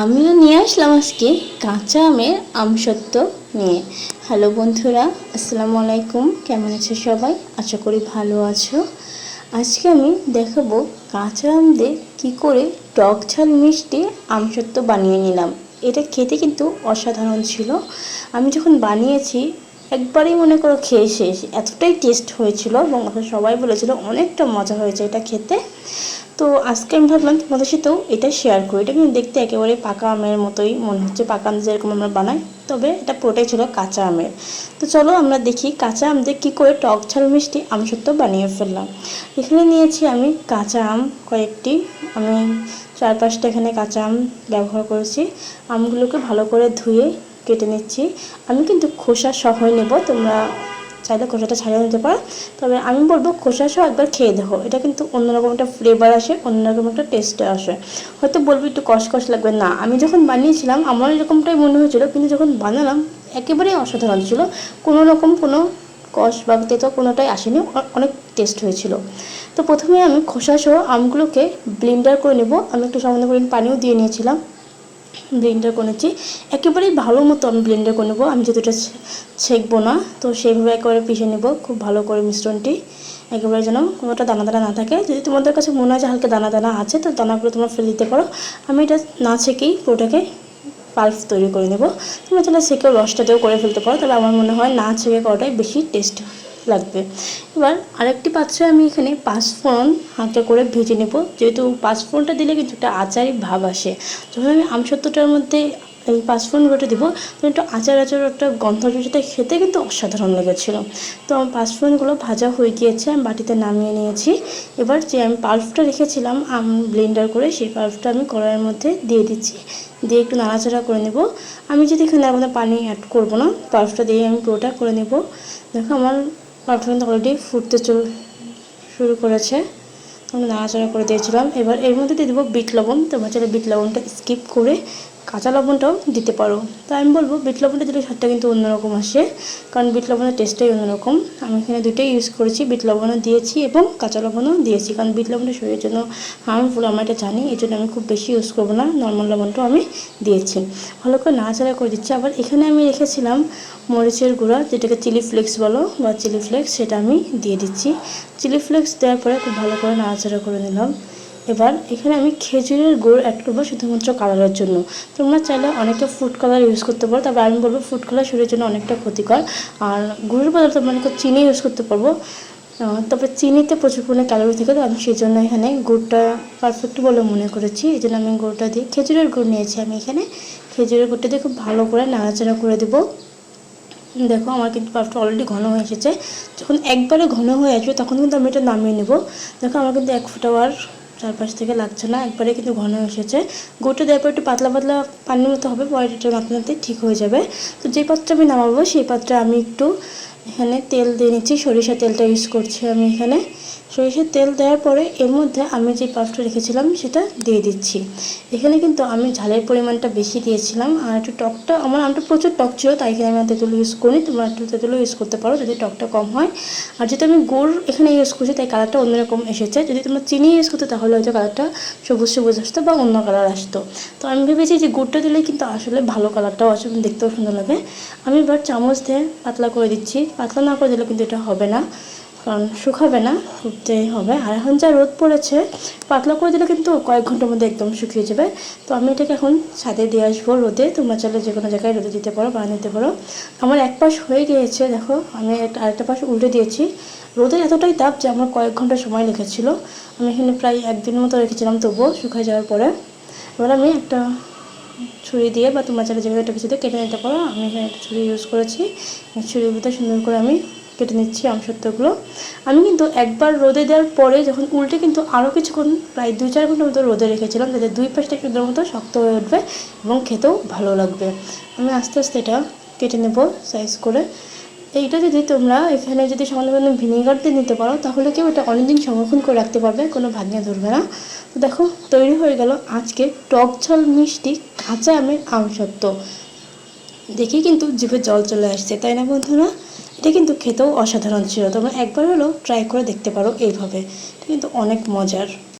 আমিও নিয়ে আসলাম আজকে কাঁচা আমের আমসত্ত্ব নিয়ে। হ্যালো বন্ধুরা, আসসালামু আলাইকুম। কেমন আছো সবাই? আশা করি ভালো আছো। আজকে আমি দেখাবো কাঁচা আম দিয়ে কী করে টক ঝাল মিষ্টি আমসত্ত্ব বানিয়ে নিলাম। এটা খেতে কিন্তু অসাধারণ ছিল। আমি যখন বানিয়েছি, একবারেই মনে করো খেয়ে শেষ। এতটাই টেস্ট হয়েছিল এবং সবাই বলেছিল অনেকটা মজা হয়েছে এটা খেতে। তো আজকে আমি ভাবলাম তোমাদের সাথেও এটা শেয়ার করি। এটা কিন্তু দেখতে একেবারে পাকা আমের মতোই, মনে হচ্ছে পাকা আম যেরকম আমরা বানাই, তবে এটা পুরোটাই ছিল কাঁচা আমের। তো চলো আমরা দেখি কাঁচা আম দিয়ে কী করে টক ঝাল মিষ্টি আমসত্ত্ব বানিয়ে ফেললাম। এখানে নিয়েছি আমি কাঁচা আম কয়েকটি। আমি চার পাঁচটা এখানে কাঁচা আম ব্যবহার করেছি। আমগুলোকে ভালো করে ধুয়ে কেটে নিচ্ছি। আমি কিন্তু খোসা সহই নেব, তোমরা চাইলে খোসাটা ছাড়িয়ে নিতে পারো। তবে আমি বলব খোসা সহ একবার খেয়ে দেখো। এটা কিন্তু অন্যরকম একটা ফ্লেভার আসে, অন্যরকম একটা টেস্টে আসে। হয়তো বলব একটু কষ কষ লাগবে। না, আমি যখন বানিয়েছিলাম, আমার এরকমটাই মনে হয়েছিল, কিন্তু যখন বানালাম একেবারেই অসাধারণ ছিল। কোনো রকম কোনো কষ বা তেতো কোনোটাই আসেনি অনেক টেস্ট হয়েছিল। তো প্রথমে আমি খোসা সহ আমগুলোকে ব্লেন্ডার করে নেব। আমি একটু সামান্য পরিমাণ পানিও দিয়ে নিয়েছিলাম। ব্লেন্ডার করেছি একেবারেই ভালো মতো আমি ব্লেন্ডার করে নেব। আমি যেহেতু ছেঁকবো না, তো সেইভাবে একেবারে পিষে নেব। খুব ভালো করে মিশ্রণটি একেবারে যেন কোনোটা দানা দানা না থাকে। যদি তোমাদের কাছে মনে হয় যে হালকা দানা দানা আছে, তো দানাগুলো তোমরা ফেলে দিতে পারো। আমি এটা না ছেঁকেই পুরোটাকে পাল্প তৈরি করে নেব। তোমরা চাইলে সেকেও রসটাতেও করে ফেলতে পারো। তাহলে আমার মনে হয় না ছেঁকে করাটাই বেশি টেস্ট লাগবে। এবার আরেকটি পাত্রে আমি এখানে পাঁচফোড়ন হাতে করে ভেজে নেব। যেহেতু পাঁচফোড়নটা দিলে কিন্তু একটা আচারই ভাব আসে। যখন আমি আমসত্ত্বটার মধ্যে এই পাঁচফোড়নগুলোটা দিব তো একটু আচার আচার একটা গন্ধ যেটা খেতে কিন্তু অসাধারণ লেগেছিলো। তো আমার পাঁচফোড়নগুলো ভাজা হয়ে গিয়েছে, আমি বাটিতে নামিয়ে নিয়েছি। এবার যে আমি পাল্পটা রেখেছিলাম, আম ব্লেন্ডার করে সেই পাল্পটা আমি কড়াইয়ের মধ্যে দিয়ে দিচ্ছি। দিয়ে একটু নাড়াচাড়া করে নেব। আমি যদি এখানে আমাদের পানি অ্যাড করব না পাল্পটা দিয়ে আমি পুরোটা করে নেব। দেখো আমার কিন্তু অলরেডি ফুটতে শুরু করেছে। আমি নাড়াচাড়া করে দিয়েছিলাম। এবার এর মধ্যে দিয়ে দেবো বিট লবণ। তোমার চাইলে বিট লবণটা স্কিপ করে কাঁচা লবণটাও দিতে পারো। তো আমি বলব বিট লবণটা দিলে স্বাদটা কিন্তু অন্যরকম আসে। কারণ বিট লবণের টেস্টটাই অন্যরকম। আমি এখানে দুটোই ইউজ করেছি, বিট লবণও দিয়েছি এবং কাঁচা লবণও দিয়েছি। কারণ বিট লবণটা শরীরের জন্য হার্মফুল আমরা এটা জানি, এই জন্য আমি খুব বেশি ইউজ করব না। নর্মাল লবণটাও আমি দিয়েছি। ভালো করে নাড়াচাড়া করে দিচ্ছি। আবার এখানে আমি রেখেছিলাম মরিচের গুঁড়া, যেটাকে চিলি ফ্লেক্স বলো বা চিলি ফ্লেক্স সেটা আমি দিয়ে দিচ্ছি। চিলি ফ্লেক্স দেওয়ার পরে খুব ভালো করে নাড়াচাড়া করে নিলাম। এবার এখানে আমি খেজুরের গুড় অ্যাড করব শুধুমাত্র কালারের জন্য। তোমরা চাইলে অনেকটা ফুড কালার ইউজ করতে পারো, তবে আমি বলব ফুড কালার শরীরের জন্য অনেকটা ক্ষতিকর। আর গুড়ের বদলে তোমরা অনেক চিনি ইউজ করতে পারব। তবে চিনিতে প্রচুর পরিমাণে ক্যালোরি থাকে তো আমি সেই জন্য এখানে গুড়টা পারফেক্ট বলে মনে করেছি। এই জন্য আমি গুড়টা দিয়ে খেজুরের গুড় নিয়েছি আমি এখানে। খেজুরের গুড়টা দিয়ে খুব ভালো করে নাড়াচাড়া করে দেবো। দেখো আমার কিন্তু পাউডারটা অলরেডি ঘন হয়ে এসেছে। যখন একবারে ঘন হয়ে আসবে, তখন কিন্তু আমি এটা নামিয়ে নেব। দেখো আমার কিন্তু এক ফুটাও আর চারপাশ থেকে লাগছে না একবারে কিন্তু ঘন এসেছে। গোটা দেওয়ার পর একটু পাতলা পাতলা পানির মতো হবে, পরে এটা নাড়তে ঠিক হয়ে যাবে। তো যে পাত্রে আমি নামাবো, সেই পাত্রে আমি একটু এখানে তেল দিয়ে নিচ্ছি সরিষা তেলটা ইউজ করছি আমি এখানে। সরিষার তেল দেওয়ার পরে এর মধ্যে আমি যে পাউডারটা রেখেছিলাম সেটা দিয়ে দিচ্ছি। এখানে কিন্তু আমি ঝালের পরিমাণটা বেশি দিয়েছিলাম, আর একটু টকটা, আমার আমটা প্রচুর টক ছিল, তাই এখানে আমি তেঁতুল ইউজ করি তোমরা একটু তেঁতুলও ইউজ করতে পারো যদি টকটা কম হয়। আর যেহেতু আমি গুড় এখানে ইউজ করছি, তাই কালারটা অন্যরকম এসেছে। যদি তোমরা চিনি ইউজ করতে, তাহলে হয়তো কালারটা সবুজ সবুজ আসতো বা অন্য কালার আসতো। তো আমি ভেবেছি যে গুড়টা দিলে কিন্তু আসলে ভালো কালারটাও আসে দেখতেও সুন্দর লাগে। আমি এবার চামচ দিয়ে পাতলা করে দিচ্ছি। পাতলা না করে দিলে কিন্তু এটা হবে না, কারণ শুকাবে না, শুকতেই হবে। আর এখন যা রোদ পড়েছে, পাতলা করে দিলে কিন্তু কয়েক ঘণ্টার মধ্যে একদম শুকিয়ে যাবে। তো আমি এটাকে এখন ছাদে দিয়ে আসব রোদে। তোমরা চাইলে যে কোনো জায়গায় রোদে দিতে পারো বানিয়ে দিতে পারো। আমার এক পাশ হয়ে গিয়েছে, দেখো, আমি আরেকটা পাশ উল্টে দিয়েছি। রোদের এতটাই তাপ যে আমার কয়েক ঘণ্টা সময় লেগেছিল। আমি এখানে প্রায় একদিন মতো রেখেছিলাম, তবুও শুকায় যাওয়ার পরে। এবার আমি একটা ছুরি দিয়ে বা তোমার চাইলে যেভাবে একটা কিছু দিয়ে কেটে নিতে পারো, আমি এখানে একটা ছুরি ইউজ করেছি। ছুরির ভিতরে সুন্দর করে আমি কেটে নিচ্ছি আমসত্ত্বগুলো। আমি কিন্তু একবার রোদে দেওয়ার পরে যখন উল্টে কিন্তু আরও কিছুক্ষণ, প্রায় দুই চার ঘণ্টার মতো রোদে রেখেছিলাম, যাতে দুই পাশটা সুন্দর মতো শক্ত হয়ে উঠবে এবং খেতেও ভালো লাগবে। আমি আস্তে আস্তে এটা কেটে নেব সাইজ করে। এইটা যদি তোমরা এখানে যদি সামান্য ভিনেগার দিয়ে নিতে পারো, তাহলে কেউ এটা অনেকদিন সংরক্ষণ করে রাখতে পারবে, কোনো ভাঙিয়ে ধরবে না। তো দেখো, তৈরি হয়ে গেল আজকে টক ঝাল মিষ্টি কাঁচা আমের আমসত্ত্ব দেখে কিন্তু জিভে জল চলে আসছে, তাই না বন্ধুরা? এটা কিন্তু খেতেও অসাধারণ ছিল, তোমরা একবার হলেও ট্রাই করে দেখতে পারো এইভাবে। এটা কিন্তু অনেক মজার।